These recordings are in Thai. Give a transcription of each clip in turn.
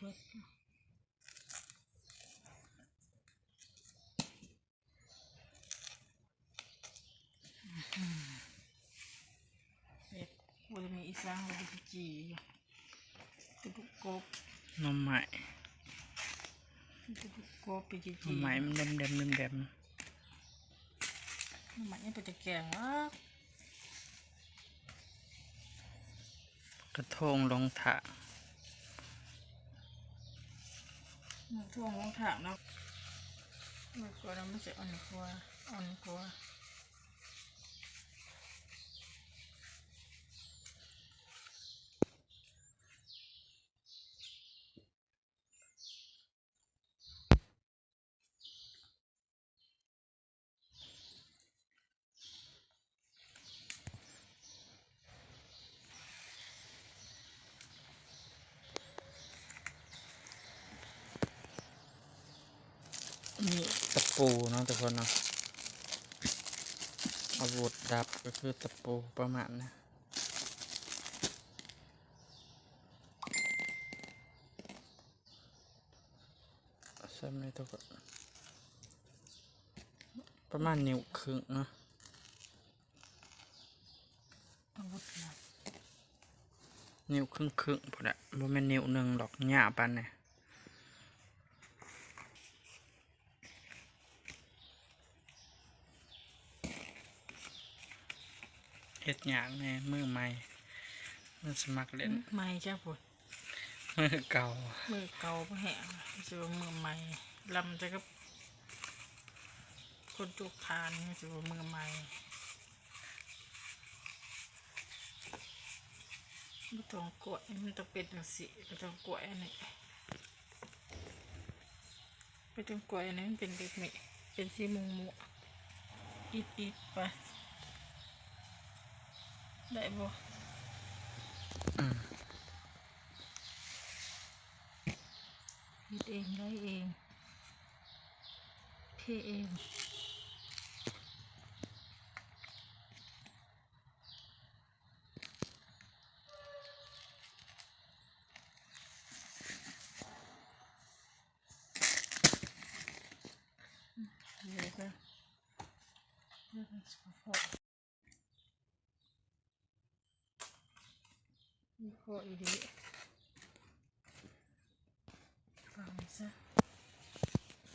บิดเป็ดวันมีอีสานวันจีอยู่กระดูกกบนมใหม่กระดูกกบไปจีนมใหม่มันเดมเดมเดมเดมนมันยังเป็นตะแกรงอะกระทงลงถะ ช่วงลงถามแล้วมันกลัวแล้วมันจะอ่อนกลัวอ่อนกลัวา นี่ตะ ปูเนาะทุกคนเนาะอาวุธดับก็คือตะปูประมาณนะใช่ไหมทุกคนประมาณนิ้วครึ่งเนาะอาวุธนะนิ้วครึ่งครึ่งพอดะบ่แม่นนิ้วหนึ่งดอกหญ้าปันเนี่ย ฮ็ดหยางแน่มือใหม่มือสมัครเล่นไม่จ้าปวดมือเก่า มือเก่าบ่แห้งจะว่ามือใหม่ลำจะกับคนจุกทานนี่จะว่ามือใหม่ไม่ต้องกล้วยมันต้องเป็นจังสิไม่ต้องกล้วยอันนี้ไม่ต้องกล้วยอันนี้มันเป็นเด็กนี่เป็นสีมุงมุอิดอิดๆไป ได้บ่อืมคิดเองได้เองเทเอง เดี๋ยวก็เดี๋ยวก็สกปรก นี่ข้ออีดีฟังซะ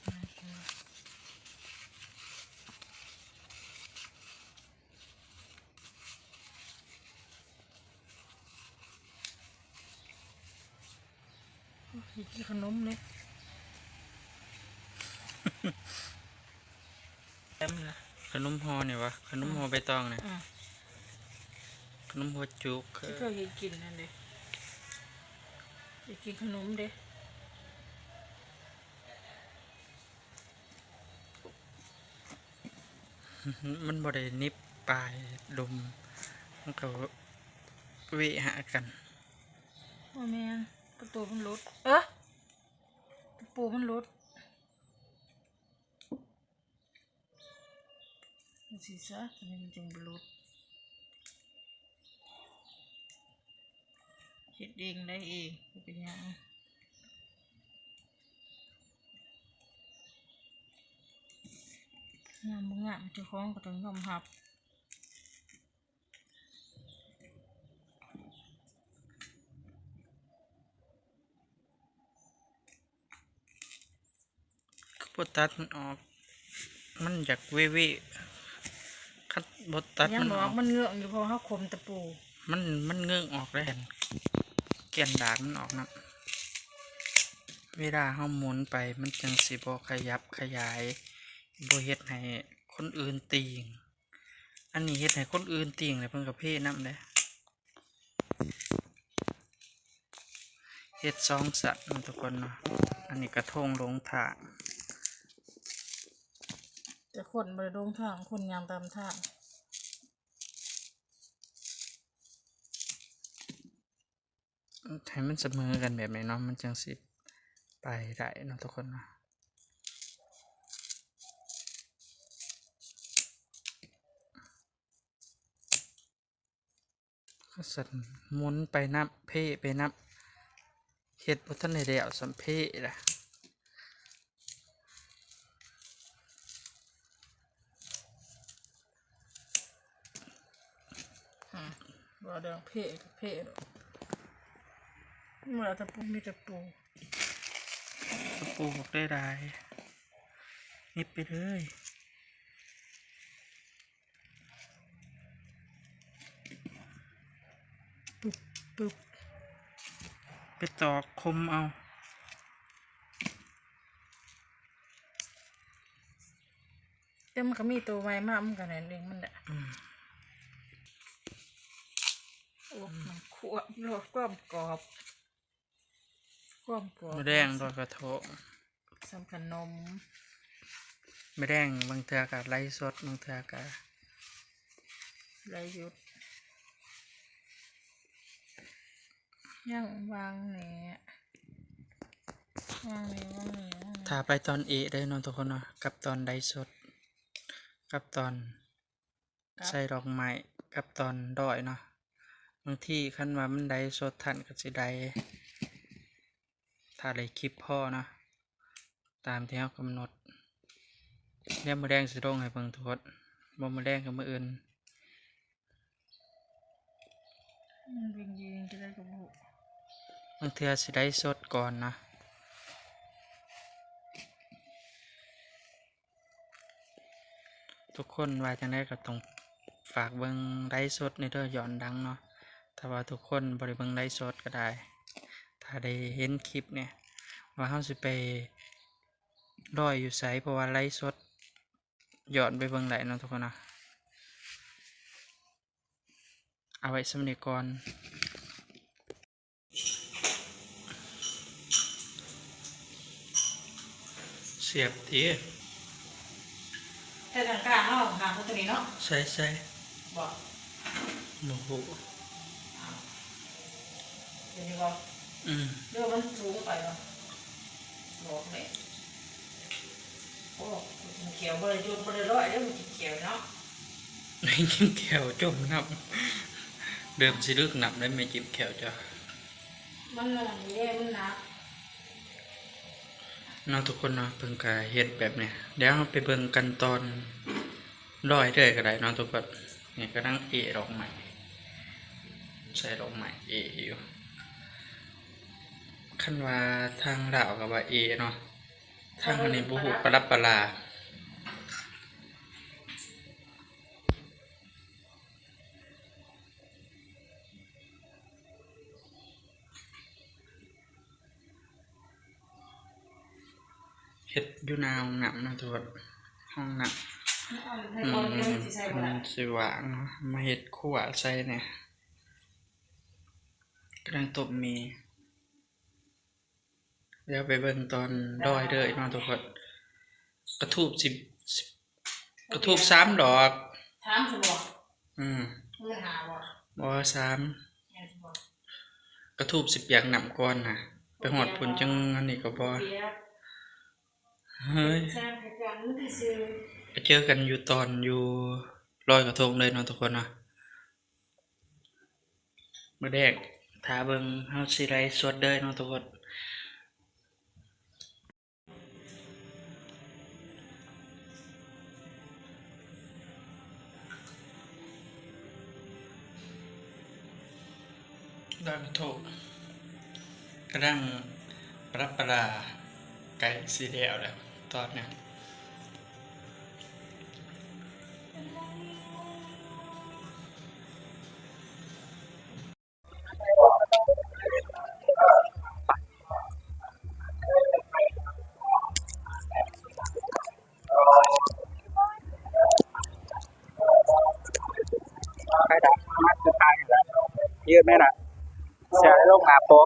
มาเถอะโอ้ยกินขนมเลยเต็มเลยขนมฮอเนี่ยวะ ขนมฮอใบตองเนี่ยอะขนมฮอจุก ที่เคยเห็นกินนั่นเลย อยากกินขนมเด้มันบ่ได้นิบปลายดมมันก็เวะหากันว่าแม่นกระตูมันลดเอ๊ะกระปูมันลดมันสีซะทำไมมันจึงบลด เฮ็ดเองได้เองบ่เป็นหยังงามบ่งามเจ้าของก็ต้องยอมรับก็บตัดมันออก มันอยากเวะเวะคัดบตัดยังมันบออกอกมันเงือกอยู่เพราะเขาคมตะปู มันมันเงื้องออกแล้ว เกลียนดากมันออกนะเวลาเฮาหมุนไปมันจังสิบ่ขยับขยายบเฮ็ดให้คนอื่นติงอันนี้เฮ็ดให้คนอื่นติงเลยเพิ่นก็เพนำเด้เฮ็ดสองสัตว์เนทุกคนเนาะอันนี้กระทงลงถางแต่คนบริดงทางคนยางตามทาง ให้มันเสมอกันแบบนี้เนาะมันจังสิไปได้เนาะทุกคนเนาะสันมุนไปนับเพ่ไปนับเฮ็ดบ่ทันได้แล้วสัมเพ่ล่ะบ่เดืองเพ่กับเพ่ เมื่อตะปูมีตะปูตะปูบอกได้ได้นิบไปเลยปึ๊บปึ๊บไปตอกคมเอาแต่มันก็มีตัวไว้มากมันก็นั่นเองมันแหละอืมโอ้มันควบโลดความกรอบ ความกรอบไม่แดงดอยกระโถงสำขนมไม่แดงบางเทือกะไล่สดบางเทือกะไรยุดย่างวางเนี่ยว่างนี่ว่างนี่ว่างนี่ถ้าไปตอนเอได้เนอนทุกคนเนาะกับตอนไดสด กับตอนครับใส่ดอกไม้กับตอนดอยเนาะบางที่คันว่ามันไดสดทันก็สิได ถ้าได้คลิปพ่อเนาะตามที่เขากำหนดเนี่ยมือแดงสิลงให้เบิ่งทุกคนบ่มือแดงกับมืออื่นมันเป็นยืนจะได้กับบุบางเทือสิได้สดก่อนนะทุกคนว่าจังได้ก็ต้องฝากเบิ่งไลฟ์สดในเด้อย้อนดังเนาะ ถ้าว่าทุกคนบริเบิ่งไลฟ์สดก็ได้ ถ้าได้เห็นคลิปเนี่ย ว่าเฮาสิไปรอยอยู่ไสเพราะว่าไลฟ์สดย้อนไปเบิ่งไหลเนาะทุกคนเนาะเอาไว้สำเนีก่อนเสียบทีแต่ทางกลางเอาหางตัวนี้เนาะใส่ใส่บอกโอ้โหเดี๋ยวนี้บอกอืม เรื่องมันสูงไปเนาะบอกเลยโอ้มันเขียวบริจุดบริร้อยเรื่องมันเขียวเนาะในจิ้มแขวจมนับ เดิมสิลึกนับได้ไม่จิ้มแขวจ้ะมันหนักแย่มันหนักเนาะทุกคนเนาะเพิ่งกะเฮ็ดแบบเนี้ยเดี๋ยวเราไปเบิ่งกันตอนร้อยเลยก็ได้เนาะทุกคนนี่ก็นั่งเอดอกใหม่ใส่ดอกใหม่เออยู่ คันว่าทางดาวกับว่าเอเนาะทางอันนี้บุหุปรับปลาเฮ็ดอยู่หนาห้องน้ำนะทุกคนห้องน้ำให้อืคนมเรื่องที่ใส่บ่มัได้นสิหวางเนาะมาเฮ็ดขั่วใส่เนี่ยกำลังตบหมี เดี๋ยวไปเบิ่งตอนดอยเด้อเนาะทุกคนกระทูบสิบสิบกระทูบสามดอกถามสิบอกอืมมันหาบอกบ่สามแม่นสิบอกกระทูบสิบอย่างนำก่อนน่ะ ไปหอดพุ่นจังอันนี้ก็บ่เปียกเฮ้ยแซ่บกันมันก็ซื้อไปเจอกันอยู่ตอนอยู่ลอยกระทงเลยเนาะทุกคนเนาะมื่อแรกถ้าเบิ่งเฮาสิไลฟ์สดเด้อเนาะทุกคน ลอยกระดังรับประดาไก่สีแดงแล้วตอนนี้ยใครดักมาสุดท้ายแล้วยืดไหมล่ะ เสียให้ลงหนาโป๊ะ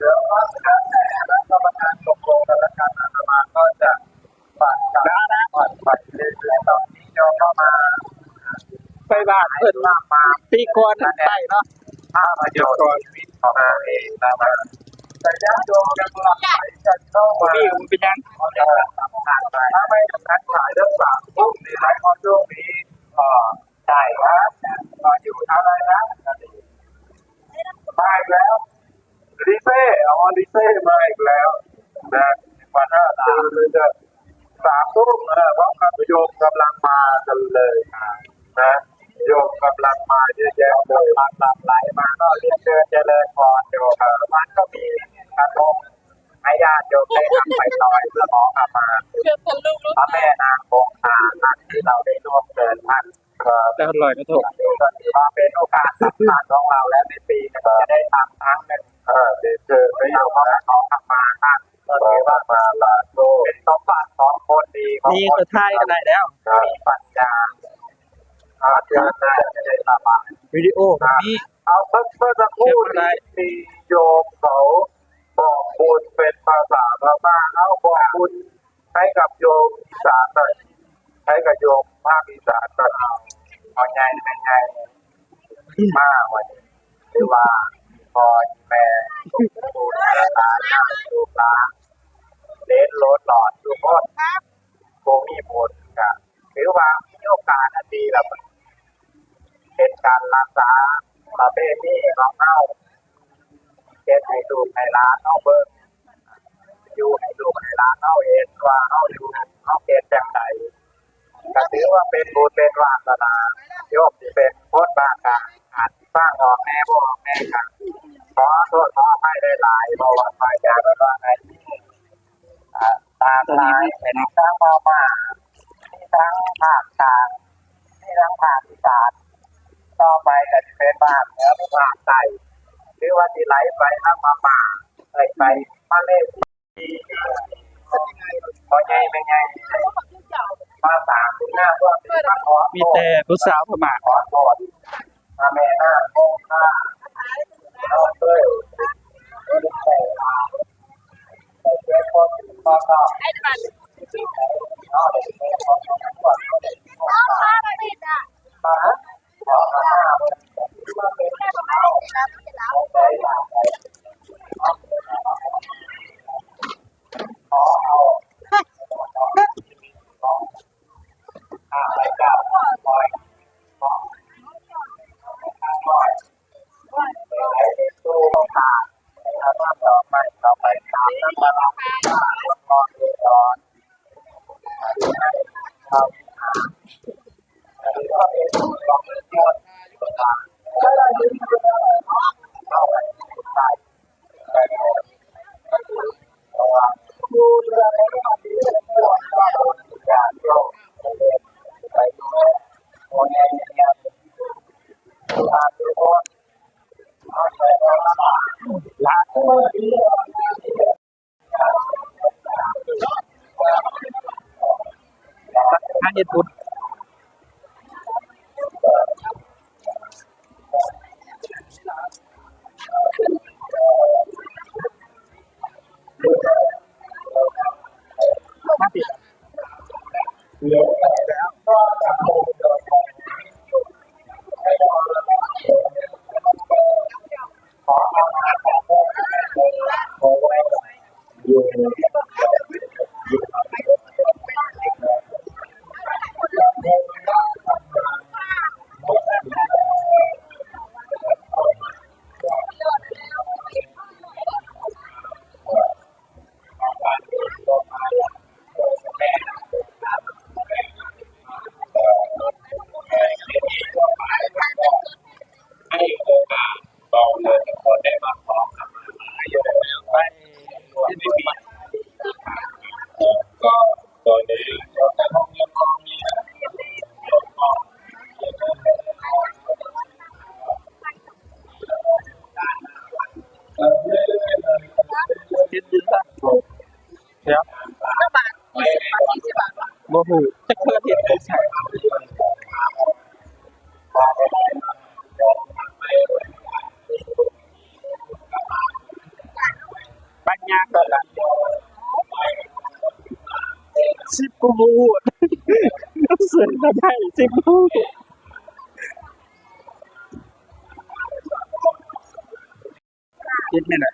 เอามาเยอะมากนะแต่แล้วกรรมการตกลงกันแล้วกันอาตมาก็จะปัดกันนะปัดไปเรื่อยๆตอนนี้โยมเข้ามาไปบ้านเพิ่อนมาปีก่อนใต้เนาะภาพยนตร์ชีวิตของตัวเองนะครับแต่ญาติโยมยังหลั่งไหลกันเข้ามาพี่มันเป็นยังถ้าไม่ทำงานขายเรื่องสามทุ่มในไลฟ์คอช่วงนี้ก็ได้ครับอยู่อะไรนะมาอีกแล้ว ลิเซ่เอาลิเซ่มาอีกแล้วนะวันหน้าคือจะสามทุ่มเออพร้อมกับโยมกำลังมากันเลยนะโยมกำลังมาเยอะแยะเลยหลังหลังไหลมาก็เรียนเชิญเจริญพรโยมมันก็มีกระทงให้ญาติโยมได้นำไปลอยเพื่อขอขมาเกือบทะลุแล้วพระแม่นางคงคาท่านที่เราได้ร่วมเดินท่าน ครับแล้วลอยกระทงก็ถือว่าเป็นโอกาสสำคัญของเราและในปีนึงจะได้ทำครั้งหนึ่งเออเดี๋ยวเจอไปเอาเข้ามาขอขมาท่านก็ถือว่ามาลาโลเป็นสมบัติของคนดีของนี่คนก็ท้ายกันได้แล้วมีปัญญาอาจารย์จะได้สบายวิดีโอนี้เอาเมื่อเมื่อสักครู่นี้มีโยมเขาบอกบุญเป็นภาษาพม่าเอาบอกบุญให้กับโยมอีสานหน่อย ให้กับโยมภาคอีสานหน่อยเอาไงเป็นไงมากวันนี้หรือว่าพอแม่ดูแลตาหน้าดูตาเลนรถหลอดดูโคตรโกมีผลกันหรือว่ามีโอกาสอันดีแล้วเป็นการรักษาประเภทนี้ของเฮาเฮ็ดให้ลูให้ร้านเฮาเบิ่งอยู่ให้ลูให้ร้านเฮาเห็นว่าเฮาอยู่เฮาเฮ็ดจังได ก็ถือว่าเป็นบุญเป็นวาสนาโยมที่เป็นคนบ้านกางอาจสร้างออกแม่บ่ออกแม่กันขอโทษขออภัยได้หลายเพราะว่าพายาเป็นว่าไงที่อ่าตามลายเป็นทั้งมามาที่ทั้งภาคกลางที่ทั้งภาคอีสานต่อไปก็จะเป็นบ้านเหนือภาคใต้หรือว่าที่ไหลไปน้ำมามาไหลไปมาเลเซีย พอใหญ่ไม่ใหญ่มาสามที่หน้าก็เป็นมาขอมีแต่ผู้สาวพม่าขอโทษมาแม่หน้าโค้ข้าเราเอ้ยลูกแม่มาไปเช็คข้อมูลข้อสอบไอ้บันเอาเด็กแม่ขอโทษก่อนเอาเด็กขอน้องสอบมาไม่ผิดอะมาขอมาหน้าที่ว่าเป็นแค่ประมาณนี้แล้วไม่แล้ว ใจอยากไปขอเอาข้าไปกราบคอยขอคอยไปตู้ตาแล้วก็ต่อไปต่อไปตามนั้นมาลองมองดูก่อนเราหรือว่าเป็นลองเที่ยวตามเข้าไปใต้ไประวังดูเรื่องนี้มาดีเลยอย่าโยกไปดูโอ้ยเนี่ยตามทุกคนเอา ไป ชิบกูเสือก็ได้ชิบกูคิดไม่ได้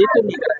देख के नहीं कराया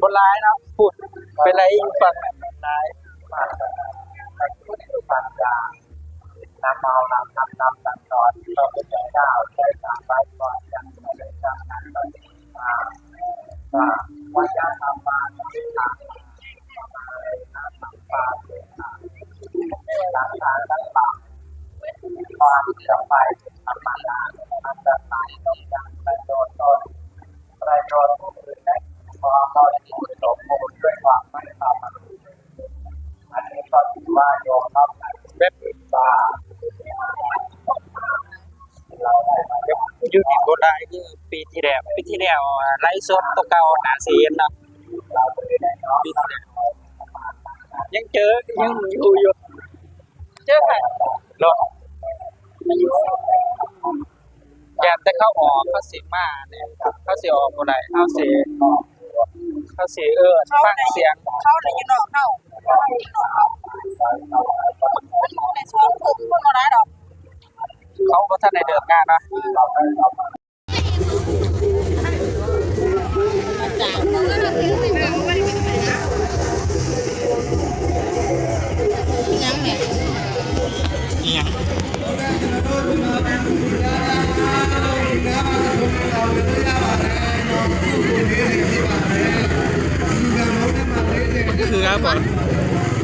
คนร้ายนะพูดเป็นไรอิงฝังร้ายปัญญานำเมาน้ำนำนำสังตอนเราเป็นใจดาวใจสามใบก่อนยังไม่ได้จำนั้นตอนนี้มามาวิญญาณธรรมานิสานมาเลยนะสัมปาเสนาสังขารทั้งปากความเสื่อมไปธรรมดาอันตรายต้องยังประโยช ว่ายอมรับในแบบตาเราได้มาแบยู่นี่บ่ได้คือปีที่แล้วปีที่แล้วไลฟ์สดตัวเก่าหนาเสียนนะปีที่แล้วยังเจอยังอยู่อยู่เจอใครรอแกมแต่เข้าออกเขาสิมาเนี่ยเขาเสิออกบ่ได้เขาเสิเขาเอิ้นเขาฟังเสียง เขาในยูนอกเข้า มันอยู่ในช่วงคุก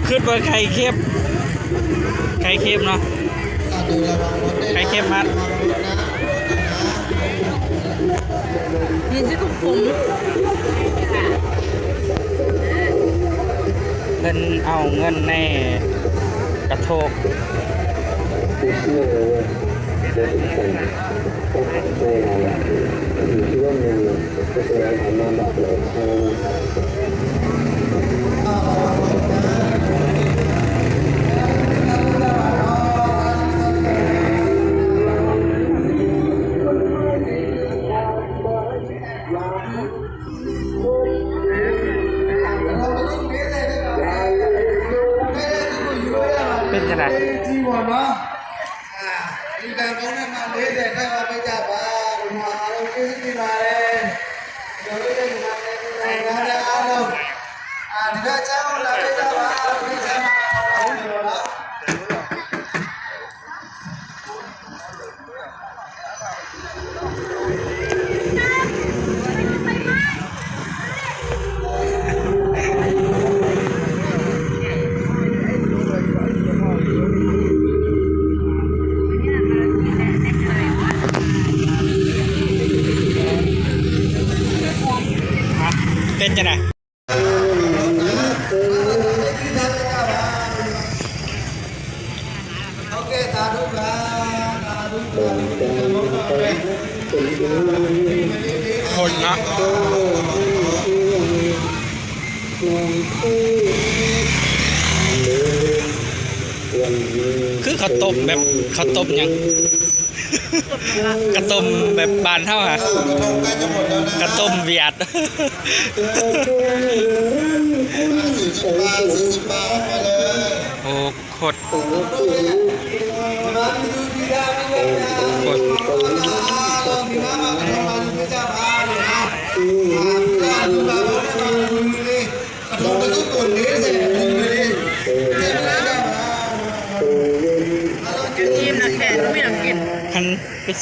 คนมาได้ดอกเขาบ่ทันได้เดินงานเนาะยังเนี่ยอีหยังคือครับผมขึ้นบนไข่เค็มไข่เค็มเนาะไข่เค็มมัดนี่สิคุกผมเพิ่นเอาเงินในกระโทกเป็น จะนะคนนะคือขัาตบแบบขัาตบมยัง กระต้มแบบบานเท่าฮะกระตุ้มดแล้วนะข้าวต้มเวียดโอ้โคตรมาดูดีดาไม่เลยนะโคตร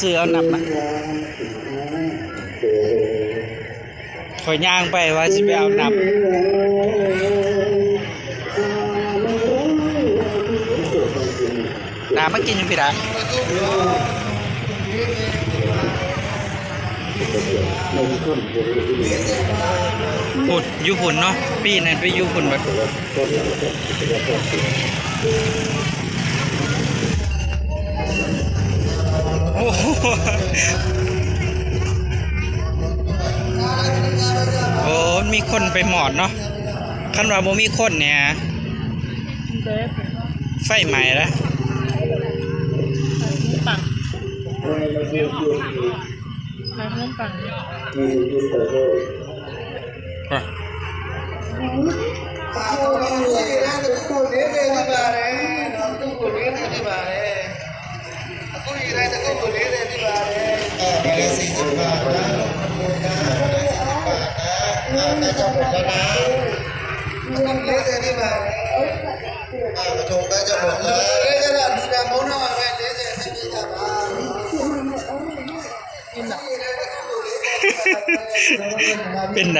ซื้อเอาหนับมาขอยย่างไปว่าสิไปเอาหนับน้ำมากินยังพี่ดาพุดอยุพุ่นเนาะปีนั้นไปยุพุ่นแบบ โอ้มีคนไปหมอดเนาะคันว่าบ่มีคนเนี่ย ไฟใหม่แล้วปังมาเพิ่มปังอ่ ะ เป็นไง